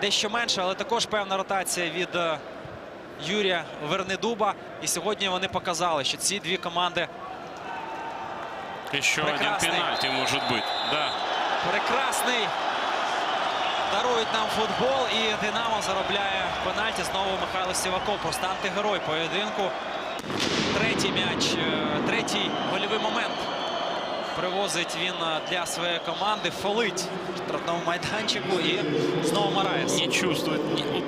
дещо менше, але також певна ротація від е, Юрія Вернедуба. І сьогодні вони показали, що ці дві команди Еще Прекрасный. один пенальти может быть. Да. прекрасний. Дарують нам футбол і Динамо заробляє пенальті. Знову Михайло Сіваков. Просто антигерой поєдинку. Третій м'яч, е, третій гольовий момент. Привозить він е, для своєї команди. Фолить в штрафному майданчику і знову Мараєс. Не чувствует.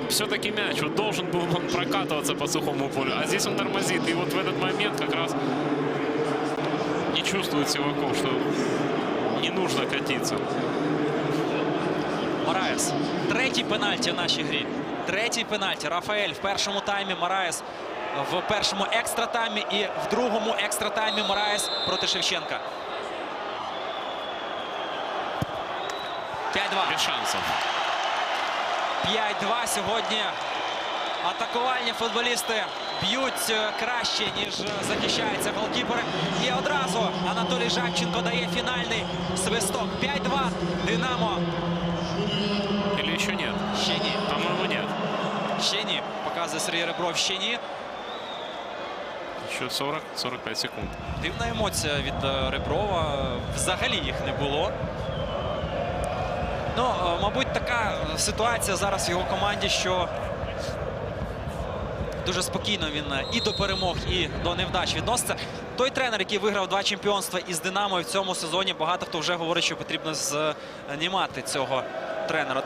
Все-таки мяч. Вот должен был он прокатываться по сухому полю. А здесь он тормозит. И вот в этот момент как раз не чувствует Сиваков, что не нужно катиться. Мараєс. Третій пенальті в нашій грі. Третій пенальті. Рафаель в першому таймі. Мараєс в першому екстра таймі і в другому екстра таймі Мараєс проти Шевченка. 5-2. Без шансов. 5-2 сьогодні. Атакувальні футболісти б'ють е, краще, ніж е, захищаються голкіпери. І одразу Анатолій Жабченко дає фінальний свисток. 5-2. Динамо. Или еще нет? Ще ні. По-моему, нет. Ще ні. Показує Сергій Ребров. Ще ні. Еще 40-45 секунд. Дивна емоція від е, Реброва. Взагалі їх не було. Ну, е, мабуть, така ситуація зараз в його команді, що дуже спокійно він е, і до перемог, і до невдач відноситься. Той тренер, який виграв два чемпіонства із Динамо в цьому сезоні, багато хто вже говорить, що потрібно знімати цього тренера.